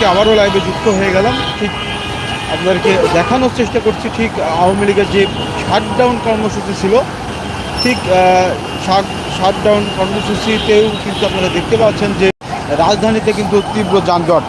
আজকে আবারও লাইভে যুক্ত হয়ে গেলাম। ঠিক আপনাদেরকে দেখানোর চেষ্টা করছি, ঠিক আওয়ামী লীগের যে শাটডাউন কর্মসূচি ছিল, ঠিক শাটডাউন কর্মসূচিতেও কিন্তু আপনারা দেখতে পাচ্ছেন যে রাজধানীতে কিন্তু তীব্র যানজট।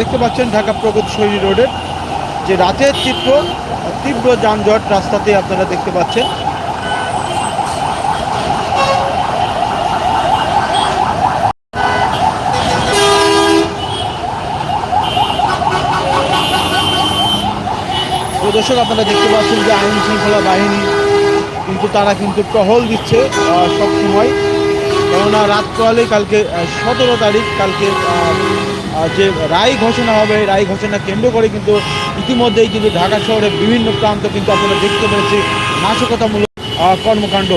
দেখতে পাচ্ছেন ঢাকা প্রগত প্রগতিশৈলী রোডের যে রাতের চিত্র তীব্র যানজট রাস্তাতে আপনারা দেখতে পাচ্ছেন। দর্শক, আপনারা দেখতে পাচ্ছেন যে আইন শৃঙ্খলা বাহিনী কিন্তু তারা কিন্তু টহল দিচ্ছে সব সময়। কেননা রাত পোয়ালে কালকে সতেরো তারিখ কালকে যে রায় ঘোষণা হবে রায় ঘোষণা কেন্দ্র করে কিন্তু ইতিমধ্যেই কিন্তু ঢাকা শহরের বিভিন্ন প্রান্ত কিন্তু আপনারা দেখতে পেরেছি নাশকতামূলক কর্মকাণ্ড।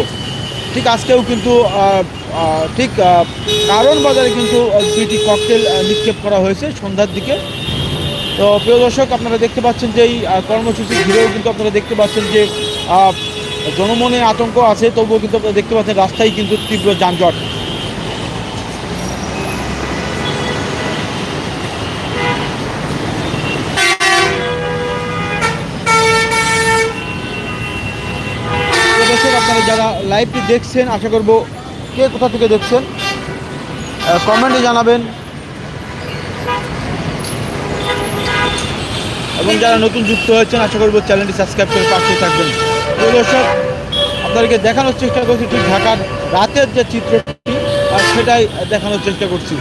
ঠিক আজকেও কিন্তু ঠিক কারণ বাজারে কিন্তু দুইটি ককটেল নিক্ষেপ করা হয়েছে সন্ধ্যার দিকে। তো প্রিয় দর্শক, আপনারা দেখতে পাচ্ছেন যে এই কর্মসূচি ঘিরেও কিন্তু আপনারা দেখতে পাচ্ছেন যে জনমনে আতঙ্ক আছে, তবুও কিন্তু আপনারা দেখতে পাচ্ছেন রাস্তায় কিন্তু তীব্র যানজট। আপনারা যারা লাইভটি দেখছেন, আশা করব কে কোথা থেকে দেখছেন কমেন্টে জানাবেন। এবং যারা নতুন যুক্ত হয়েছেন, আশা করব চ্যানেলটি সাবস্ক্রাইব করে পাশে থাকবেন। দর্শক, আপনাদেরকে দেখানোর চেষ্টা করছি, ঠিক ঢাকার রাতের যে চিত্রটি, আর সেটাই দেখানোর চেষ্টা করছি।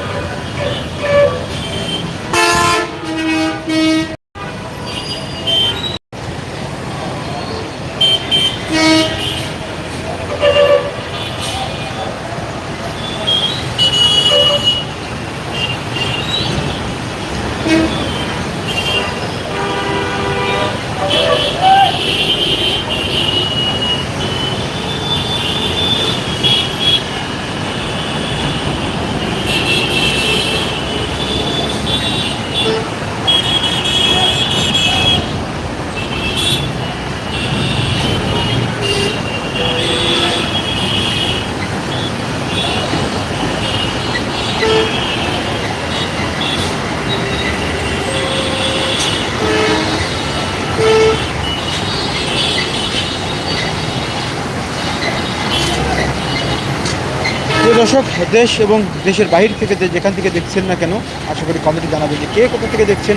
দর্শক, দেশ এবং দেশের বাইরে থেকে যেখান থেকে দেখছেন না কেন, আশা করি কমেন্টে জানাবেন যে কে কোথা থেকে দেখছেন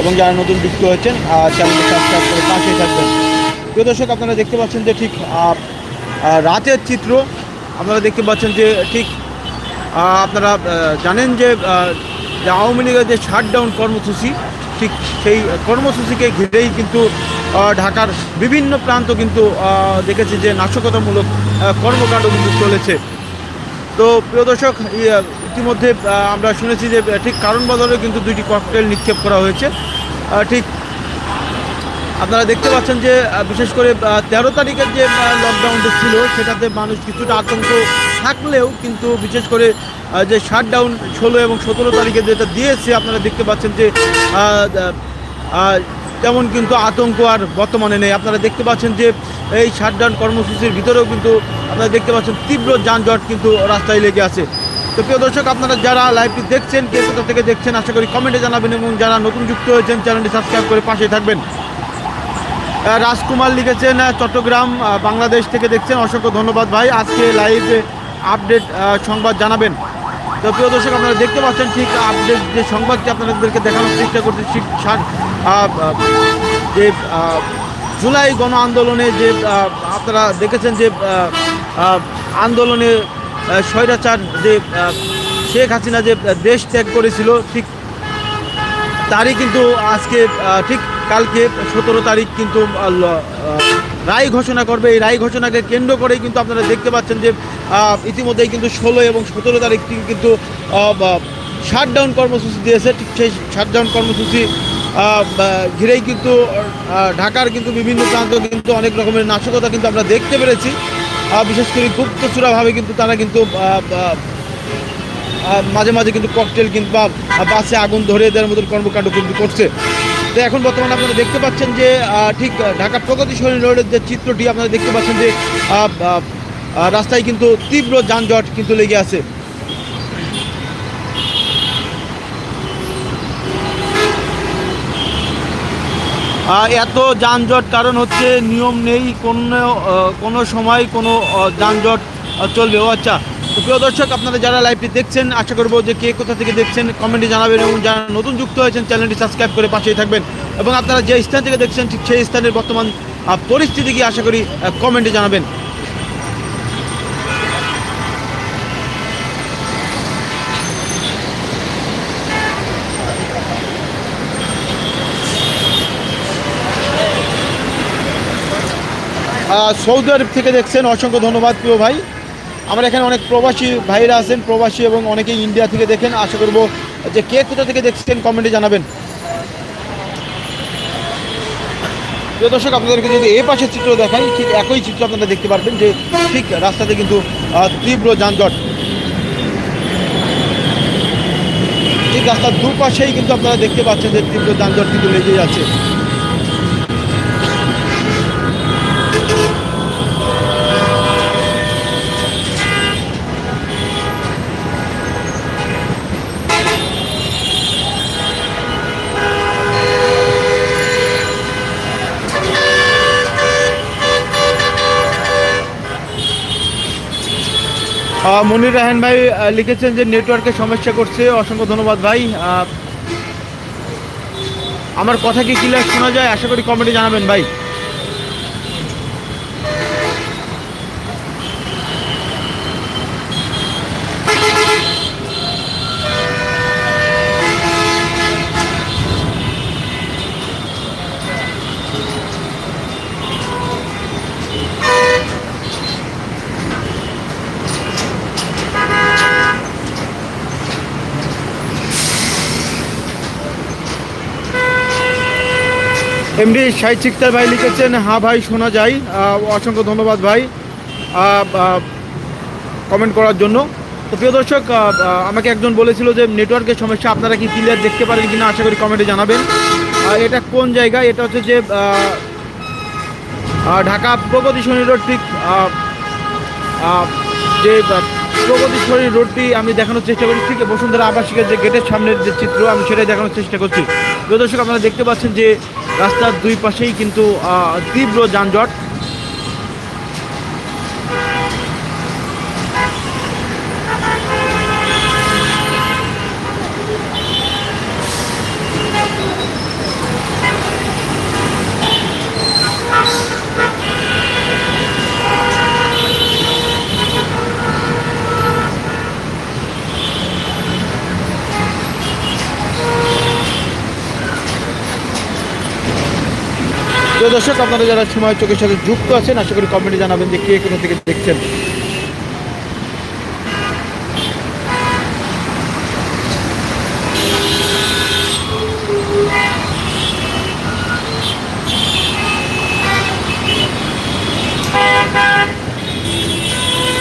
এবং যারা নতুন যুক্ত হয়েছেন চ্যানেলটি সাবস্ক্রাইব করে পাশেই থাকবেন। প্রিয় দর্শক, আপনারা দেখতে পাচ্ছেন যে ঠিক রাতের চিত্র, আপনারা দেখতে পাচ্ছেন যে ঠিক আপনারা জানেন যে আওয়ামী লীগের যে শাটডাউন কর্মসূচি, ঠিক সেই কর্মসূচিকে ঘিরেই কিন্তু ঢাকার বিভিন্ন প্রান্ত কিন্তু দেখেছে যে নাশকতামূলক কর্মকাণ্ড কিন্তু চলেছে। তো প্রিয় দর্শক ইতিমধ্যে আমরা শুনেছি যে ঠিক কারণ বাজারে কিন্তু দুইটি ককটেল নিক্ষেপ করা হয়েছে। ঠিক আপনারা দেখতে পাচ্ছেন যে বিশেষ করে তেরো তারিখের যে লকডাউনটা ছিল, সেটাতে মানুষ কিছুটা আতঙ্ক থাকলেও কিন্তু বিশেষ করে যে শাটডাউন ষোলো এবং সতেরো তারিখে যেটা দিয়েছে, আপনারা দেখতে পাচ্ছেন যে তেমন কিন্তু আতঙ্ক আর বর্তমানে নেই। আপনারা দেখতে পাচ্ছেন যে এই শাটডাউন কর্মসূচির ভিতরেও কিন্তু আপনারা দেখতে পাচ্ছেন তীব্র যানজট কিন্তু রাস্তায় লেগে আছে। তো প্রিয় দর্শক, আপনারা যারা লাইভটি দেখছেন, কে কোথা থেকে দেখছেন, আশা করি কমেন্টে জানাবেন এবং যারা নতুন যুক্ত হয়েছেন চ্যানেলটি সাবস্ক্রাইব করে পাশে থাকবেন। রাজকুমার লিখেছেন চট্টগ্রাম বাংলাদেশ থেকে দেখছেন। অসংখ্য ধন্যবাদ ভাই। আজকে লাইভে আপডেট সংবাদ জানাবেন। তো প্রিয় দর্শক আপনারা দেখতে পাচ্ছেন ঠিক আপডেট যে সংবাদটি আপনাদেরকে দেখানোর চেষ্টা করছি আহ, যে জুলাই গণ আন্দোলনে যে আপনারা দেখেছেন যে আন্দোলনে স্বৈরাচার যে শেখ হাসিনা যে দেশ ত্যাগ করেছিল ঠিক তারই কিন্তু আজকে ঠিক কালকে সতেরো তারিখ কিন্তু রায় ঘোষণা করবে। এই রায় ঘোষণাকে কেন্দ্র করেই কিন্তু আপনারা দেখতে পাচ্ছেন যে ইতিমধ্যেই কিন্তু ষোলো এবং সতেরো তারিখ থেকে কিন্তু শাটডাউন কর্মসূচি দিয়েছে। ঠিক সেই শাটডাউন কর্মসূচি ঘিরেই কিন্তু ঢাকার কিন্তু বিভিন্ন প্রান্ত কিন্তু অনেক রকমের নাশকতা কিন্তু আমরা দেখতে পেরেছি। বিশেষ করে গুপ্তচূড়াভাবে কিন্তু তারা কিন্তু মাঝে মাঝে কিন্তু ককটেল কিংবা বাসে আগুন ধরে দেওয়ার মতন কর্মকাণ্ড কিন্তু করছে। তো এখন বর্তমানে আপনারা দেখতে পাচ্ছেন যে ঠিক ঢাকা প্রগতিশরী রোডের যে চিত্রটি আপনারা দেখতে পাচ্ছেন যে রাস্তায় কিন্তু তীব্র যানজট কিন্তু লেগে আছে। এত যানজট কারণ হচ্ছে নিয়ম নেই, কোনো কোনো সময় কোনো যানজট চলবে। ও আচ্ছা প্রিয় দর্শক, আপনারা যারা লাইভটি দেখছেন, আশা করব যে কে কোথা থেকে দেখছেন কমেন্টে জানাবেন এবং যারা নতুন যুক্ত হয়েছেন চ্যানেলটি সাবস্ক্রাইব করে পাশেই থাকবেন। এবং আপনারা যে স্থান থেকে দেখছেন, ঠিক সেই স্থানের বর্তমান পরিস্থিতি কি, আশা করি কমেন্টে জানাবেন। সৌদি আরব থেকে দেখছেন, অসংখ্য ধন্যবাদ প্রিয় ভাই। আমার এখানে অনেক প্রবাসী ভাইরা আছেন, প্রবাসী এবং অনেকেই ইন্ডিয়া থেকে দেখেন। আশা করব যে কে কোথা থেকে দেখছেন কমেন্টে জানাবেন। প্রিয় দর্শক, আপনাদেরকে যদি এই পাশের চিত্র দেখাই, ঠিক একই চিত্র আপনারা দেখতে পারবেন যে ঠিক রাস্তাতে কিন্তু তীব্র যানজট। ঠিক রাস্তার দুপাশেই কিন্তু আপনারা দেখতে পাচ্ছেন যে তীব্র যানজট কিন্তু লেগেই আছে। মনির রাহান ভাই লিখেছেন যে নেটওয়ার্কের সমস্যা করছে। অসংখ্য ধন্যবাদ ভাই। আমার কথা কি ক্লিয়ার শোনা যায়? আশা করি কমেন্টে জানাবেন ভাই। এমডি শাহিদ সিকতার ভাই লিখেছেন হ্যাঁ ভাই শোনা যায়। অসংখ্য ধন্যবাদ ভাই কমেন্ট করার জন্য। তো প্রিয় দর্শক আমাকে একজন বলেছিল যে নেটওয়ার্কের সমস্যা আপনারা কি ক্লিয়ার দেখতে পারেন কিনা আশা করি কমেন্টে জানাবেন। এটা কোন জায়গা? এটা হচ্ছে যে ঢাকা প্রগতিশনী রোড ঠিক যে আহ, প্রগতিশনী রোডটি আমি দেখানোর চেষ্টা করছি ঠিক বসুন্ধরা আবাসিকের যে গেটের সামনের যে চিত্র আমি সেটাই দেখানোর চেষ্টা করছি। প্রিয় দর্শক আপনারা দেখতে পাচ্ছেন যে রাস্তার দুই পাশেই কিন্তু তীব্র যানজট। প্রিয় দর্শক, আপনারা যারা সময় চোখের সাথে যুক্ত আছেন, আশা করি কমেন্টে জানাবেন যে কে কোথা থেকে দেখছেন।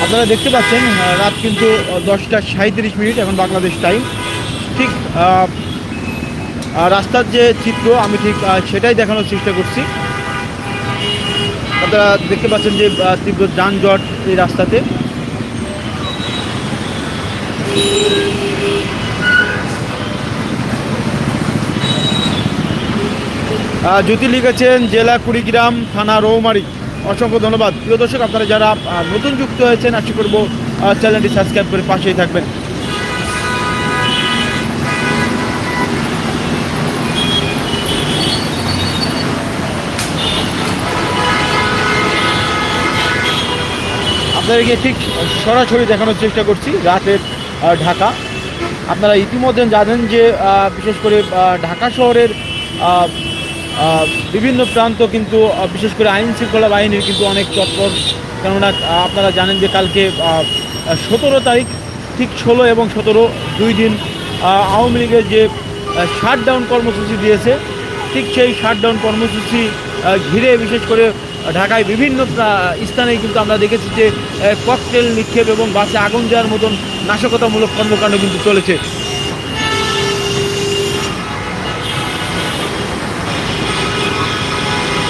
আপনারা দেখতে পাচ্ছেন রাত কিন্তু দশটা সাঁত্রিশ মিনিট এখন বাংলাদেশ টাইম ঠিক রাস্তার যে চিত্র, আমি ঠিক সেটাই দেখানোর চেষ্টা করছি। আপনারা দেখতে পাচ্ছেন যে তীব্র যানজট এই রাস্তাতে। জ্যোতি লিখেছেন, জেলা কুড়িগ্রাম থানা রৌমারি। অসংখ্য ধন্যবাদ। প্রিয় দর্শক, আপনারা যারা নতুন যুক্ত হয়েছেন, আশা করব চ্যানেলটি সাবস্ক্রাইব করে পাশেই থাকবেন। আপনাদেরকে ঠিক সরাসরি দেখানোর চেষ্টা করছি, রাতের ঢাকা। আপনারা ইতিমধ্যে জানেন যে বিশেষ করে ঢাকা শহরের বিভিন্ন প্রান্ত কিন্তু বিশেষ করে আইন শৃঙ্খলা বাহিনীর কিন্তু অনেক তৎপর কেননা আপনারা জানেন যে কালকে সতেরো তারিখ, ঠিক ষোলো এবং সতেরো, দুই দিন আওয়ামী লীগের যে শাটডাউন কর্মসূচি দিয়েছে, ঠিক সেই শাটডাউন কর্মসূচি ঘিরে বিশেষ করে ঢাকায় বিভিন্ন স্থানে কিন্তু আমরা দেখেছি যে ককটেল নিক্ষেপ এবং বাসে আগুন দেওয়ার মতন নাশকতামূলক কর্মকাণ্ড কিন্তু চলেছে।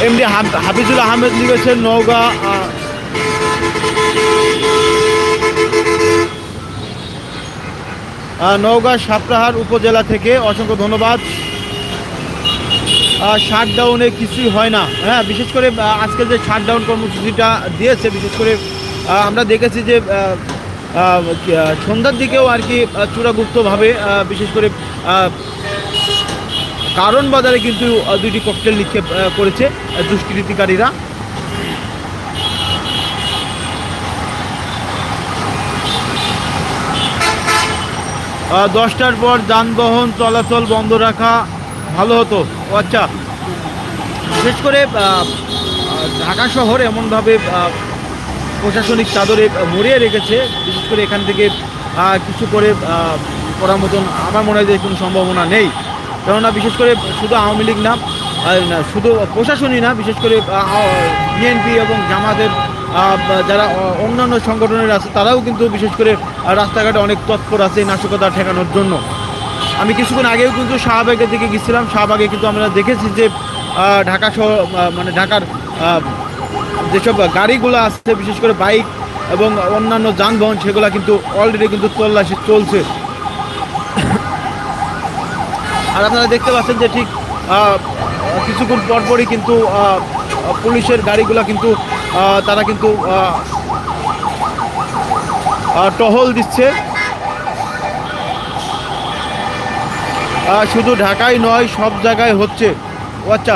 এমডি হাফিজুল আহমেদ লিখেছেন নওগাঁ নওগাঁ সাপ্তাহার উপজেলা থেকে অসংখ্য ধন্যবাদ। শাটডাউনে কিছুই হয় না। হ্যাঁ বিশেষ করে আজকে যে শাটডাউন কর্মসূচিটা দিয়েছে, বিশেষ করে আমরা দেখেছি যে সন্ধ্যার দিকেও আর কি চূড়াগুপ্তভাবে বিশেষ করে কারণ বাজারে কিন্তু দুইটি ককটেল নিক্ষেপ করেছে দুষ্কৃতিকারীরা। দশটার পর যানবাহন চলাচল বন্ধ রাখা ভালো হতো। আচ্ছা বিশেষ করে ঢাকা শহর এমনভাবে প্রশাসনিক চাদরে মরিয়ে রেখেছে। বিশেষ করে এখান থেকে কিছু করে করার মতন আমার মনে হয় যে কোনো সম্ভাবনা নেই। কেননা বিশেষ করে শুধু আওয়ামী লীগ না শুধু প্রশাসনই না, বিশেষ করে বিএনপি এবং জামাতের যারা অন্যান্য সংগঠনের আছে, তারাও কিন্তু বিশেষ করে রাস্তাঘাটে অনেক তৎপর আছে নাশকতা ঠেকানোর জন্য। আমি কিছুক্ষণ আগেও কিন্তু শাহবাগের দিকে গেছিলাম শাহবাগে কিন্তু আমরা দেখেছি যে ঢাকা শহর মানে ঢাকার যেসব গাড়িগুলো আসছে বিশেষ করে বাইক এবং অন্যান্য যানবাহন, সেগুলো কিন্তু অলরেডি কিন্তু তল্লাশি চলছে। আর আপনারা দেখতে পাচ্ছেন যে ঠিক কিছুক্ষণ পরপরই কিন্তু পুলিশের গাড়িগুলো কিন্তু তারা কিন্তু টহল দিচ্ছে। শুধু ঢাকায় নয়, সব জায়গায় হচ্ছে। ও আচ্ছা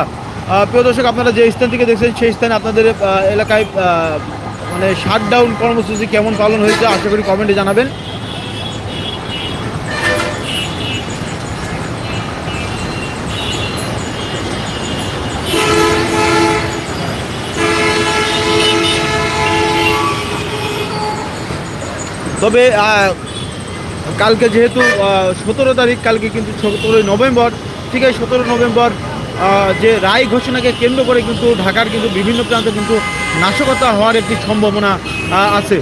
প্রিয় দর্শক, আপনারা যে স্থান থেকে দেখছেন, সেই স্থানে আপনাদের এলাকায় মানে শাটডাউন কর্মসূচি কেমন পালন হয়েছে, আশা করি কমেন্টে জানাবেন। তবে কালকে যেহেতু সতেরো তারিখ, কালকে কিন্তু সতেরোই নভেম্বর, ঠিক আছে সতেরো নভেম্বর যে রায় ঘোষণাকে কেন্দ্র করে কিন্তু ঢাকার কিন্তু বিভিন্ন প্রান্তে কিন্তু নাশকতা হওয়ার একটি সম্ভাবনা আছে।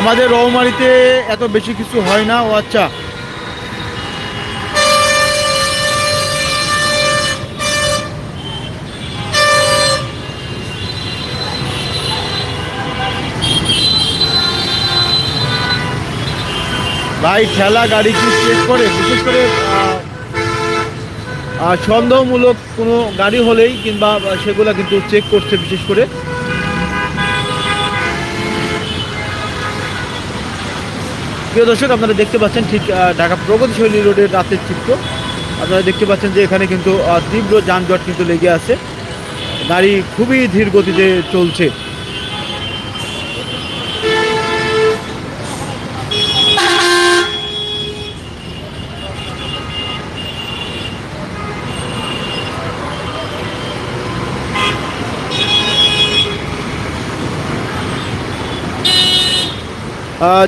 আমাদের রৌমারিতে এত বেশি কিছু হয় না। ও আচ্ছা। ভাই ঠেলা গাড়ি কি চেক করে? বিশেষ করে সন্দেহমূলক কোনো গাড়ি হলেই কিংবা সেগুলা কিন্তু চেক করছে বিশেষ করে। প্রিয় দর্শক, আপনারা দেখতে পাচ্ছেন ঠিক ঢাকা প্রগতিশৈলী রোডের রাতের চিত্র। আপনারা দেখতে পাচ্ছেন যে এখানে কিন্তু তীব্র যানজট কিন্তু লেগে আছে। গাড়ি খুবই ধীর গতিতে চলছে।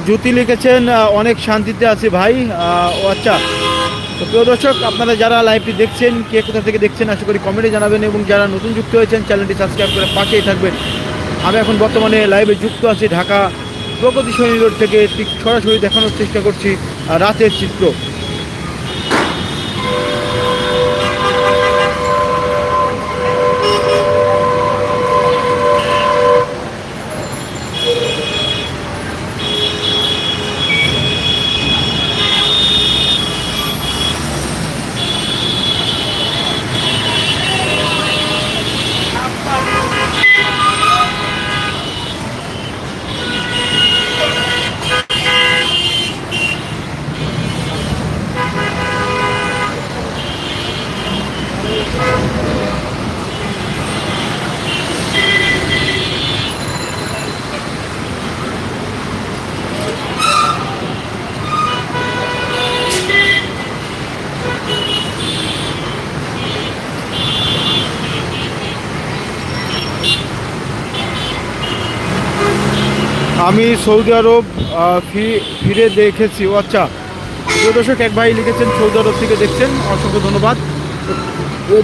জ্যোতি লিখেছেন অনেক শান্তিতে আছে ভাই। ও আচ্ছা। তো প্রিয় দর্শক, আপনারা যারা লাইভটি দেখছেন, কে কোথা থেকে দেখছেন, আশা করি কমেন্টে জানাবেন এবং যারা নতুন যুক্ত হয়েছেন চ্যানেলটি সাবস্ক্রাইব করে পাশেই থাকবেন। আমি এখন বর্তমানে লাইভে যুক্ত আছি ঢাকা প্রগতি শনি রোড থেকে ঠিক সরাসরি দেখানোর চেষ্টা করছি রাতের চিত্র। সৌদি আরব ফিরে দেখেছি। ও আচ্ছা দর্শক, এক ভাই লিখেছেন, সৌদি আরব থেকে দেখছেন। অসংখ্য ধন্যবাদ।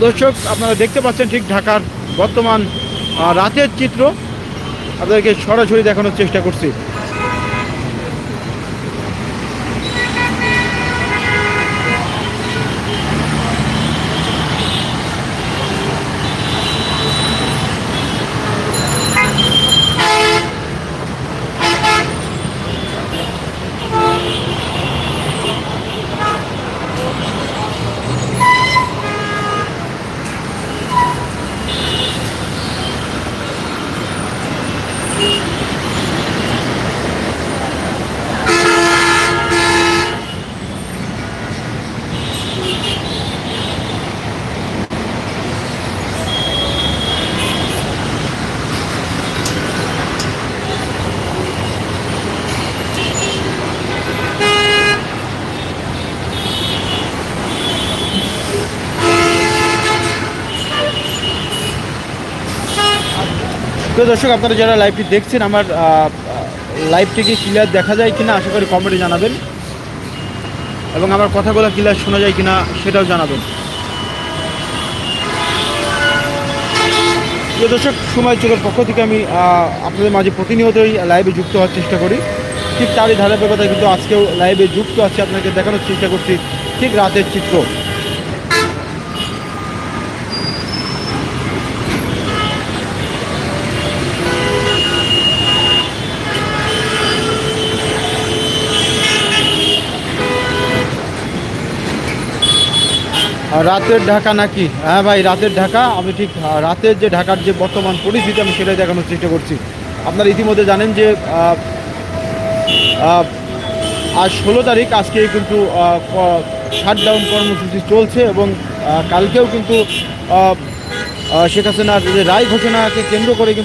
দর্শক, আপনারা দেখতে পাচ্ছেন ঠিক ঢাকার বর্তমান রাতের চিত্র। আপনাদেরকে সরাসরি দেখানোর চেষ্টা করছি। প্রিয় দর্শক, আপনারা যারা লাইভটি দেখছেন, আমার লাইভটি কি ক্লিয়ার দেখা যায় কিনা, আশা করি কমেন্টে জানাবেন। এবং আমার কথাগুলো ক্লিয়ার শোনা যায় কিনা, সেটাও জানাবেন। প্রিয় দর্শক, সময় চোখের পক্ষ থেকে আমি আপনাদের মাঝে প্রতিনিয়তই লাইভে যুক্ত হওয়ার চেষ্টা করি। ঠিক তারই ধারাবাহিকতায় কিন্তু আজকেও লাইভে যুক্ত আছে, আপনাকে দেখানোর চেষ্টা করছি, ঠিক রাতের চিত্র। রাতের ঢাকা নাকি? হ্যাঁ ভাই, রাতের ঢাকা। আমি ঠিক রাতের যে ঢাকার যে বর্তমান পরিস্থিতি, আমি সেটাই দেখানোর চেষ্টা করছি। আপনারা ইতিমধ্যে জানেন যে আজ ষোলো তারিখ আজকে কিন্তু শাটডাউন কর্মসূচি চলছে এবং কালকেও কিন্তু শেখ হাসিনার যে রায় ঘোষণাকে কেন্দ্র করে কিন্তু